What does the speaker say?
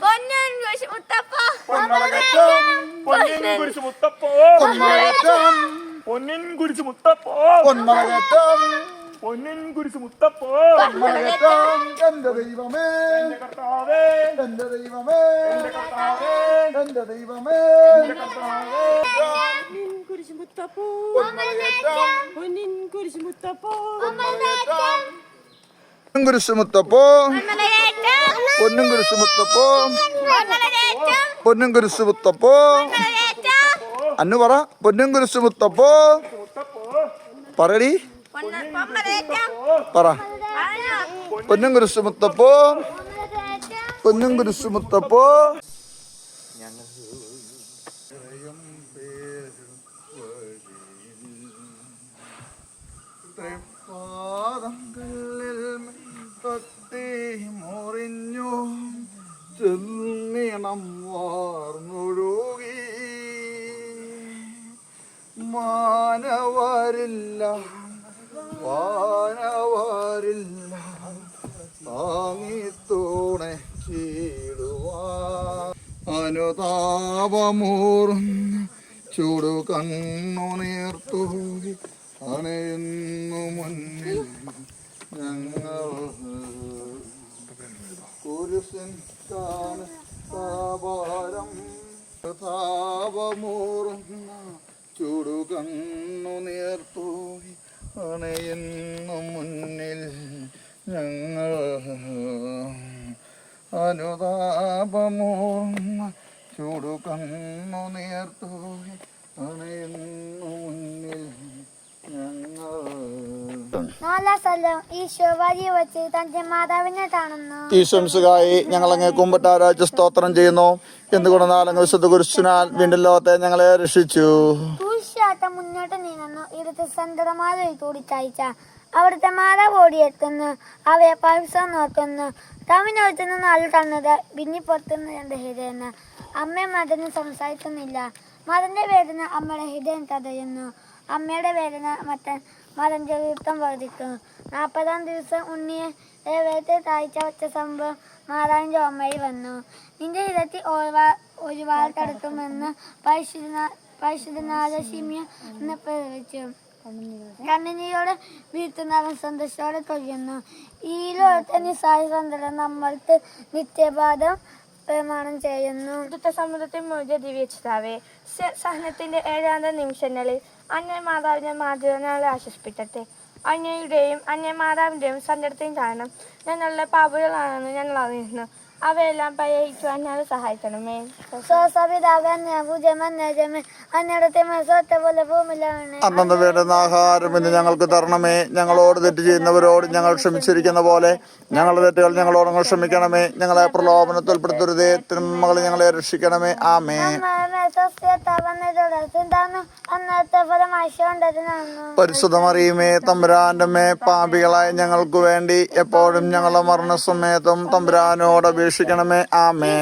പൊന്നൻ കുരിശ് മുത്തപ്പ പൊന്നിൻ കുരിശ് മുത്തപ്പോ പൊന്നിൻ കുരിശ് മുത്തപ്പോ പൊന്നിൻ കുരിശ് മുത്തപ്പോ എന്റെ ദൈവമേ എന്റെ കർത്താവേ എന്റെ ദൈവമേ എന്റെ കർത്താവേ എന്റെ ദൈവമേ എന്റെ കർത്താവേ കുരിശ് മുത്തപ്പോ പൊന്നിൻ കുരിശ് മുത്തപ്പോ കുരിശ് മുത്തപ്പോ പൊന്നും കുരിശു മുത്തപ്പോ. പൊന്നും കുരിശു മുത്തപ്പോ. അന്നു പറ പൊന്നും കുരിശു മുത്തപ്പോ. പറടി. പറ? പൊന്നും കുരിശു മുത്തപ്പോ. പൊന്നും കുരിശു മുത്തപ്പോ. മുറിഞ്ഞു ചെന്നിണം വാർന്നൊഴുകി. മാനവരില്ല വാനവരില്ല താങ്ങി ചീടുവാ അനുതാപമൂർന്ന് ചൂടു കണ്ണു നീർത്തൂകി അണയുന്നു മുന്നിൽ ഞങ്ങൾ. കുരിശൻ താപാരം താപമൂർന്ന ചൂടു കണ്ണു അണയുന്നു മുന്നിൽ ഞങ്ങൾ. അനുതാപമൂർന്ന ചുടുകണ്ണു കണ്ണു അണയുന്നു മുന്നിൽ നാലാം സ്ഥലം ഈശോ വഴി വെച്ച് തന്റെ മാതാവിനെ കാണുന്നു. ഈശ്വംസുകായി ഞങ്ങൾ അങ്ങേ കുമ്പട്ടാരാഴ്ച സ്തോത്രം ചെയ്യുന്നു. എന്തുകൊണ്ടെന്നാൽ അങ്ങ് വിശുദ്ധ കുരിശിനാൽ വീണ്ടും ലോകത്തെ ഞങ്ങളെ രക്ഷിച്ചു? കുരിശാട്ടം മുന്നോട്ട് നീങ്ങുന്നു. ഇടത്ത് സന്തതമായ കൂടിക്കാഴ്ച അവിടുത്തെ മാതാവ് ഓടിയെത്തുന്നു. അവയെ പരസ്യം നോക്കുന്നു. തമിഴ്നാട്ടിൽ നാല് തന്നത് ഭിന്നിപ്പുറത്തുനിന്ന് രണ്ട് ഹൃദയം അമ്മയും മതനും സംസാരിക്കുന്നില്ല. മതന്റെ വേദന അമ്മയുടെ ഹൃദയം തടയുന്നു. അമ്മയുടെ വേദന മറ്റൻ വൃത്തം വർദ്ധിക്കുന്നു നാൽപ്പതാം ദിവസം ഉണ്ണിയെ ദേവത്തെ താഴ്ച വച്ച സംഭവം മാതാവിന്റെ ചോമ്മയിൽ വന്നു. നിന്റെ ഇരത്തി ഒരുപാട് തടുക്കുമെന്ന് പരിശുദ്ധ പരിശുദ്ധനാഥ ശിമ്യ എന്ന് പ്രവചിച്ചു. കണ്ണിനിയോട് വീട്ടുന്നവൻ സന്തോഷത്തോടെ കൊയ്യുന്നു ഈ ലോകത്തെ നിസ്സായ സന്തോഷം നമ്മൾക്ക് നിത്യപാദം പ്രമാണം ചെയ്യുന്നു. ദുഃഖ സമുദ്രത്തിൽ മുഴുവൻ ദിവ്യച്ചിതാവേ സഹനത്തിന്റെ ഏഴാമത്തെ നിമിഷങ്ങളിൽ അന്യ മാതാവിനെ മാതൃകളെ ആശ്വസിപ്പിക്കട്ടെ. അന്യയുടെയും അന്യ മാതാവിന്റെയും സങ്കടത്തെയും കാരണം ഞങ്ങളുടെ പാപുകളാണെന്ന് ഞങ്ങൾ അറിയുന്നു. അവയെല്ലാം പരിഹരിക്കുവാൻ ഞാൻ സഹായിക്കണമേ വേണ്ടുന്ന ആഹാരം ഇന്ന് ഞങ്ങൾക്ക് തരണമേ ഞങ്ങളോട് തെറ്റ് ചെയ്യുന്നവരോട് ഞങ്ങൾ ക്ഷമിച്ചിരിക്കുന്ന പോലെ ഞങ്ങളുടെ തെറ്റുകൾ ഞങ്ങളോട് ക്ഷമിക്കണമേ ഞങ്ങളെ പ്രലോഭനത്തിൽ ഉൾപ്പെടുത്തരുതേ തിന്മകൾ ഞങ്ങളെ രക്ഷിക്കണമേ ആമേ പരിശുദ്ധമറിയുമേ തമ്പുരാന്റെ മേ പാപികളായ ഞങ്ങൾക്ക് വേണ്ടി എപ്പോഴും ഞങ്ങളുടെ മരണസമയത്തും തമ്പുരാനോട് അപേക്ഷിക്കണമേ. ആമേ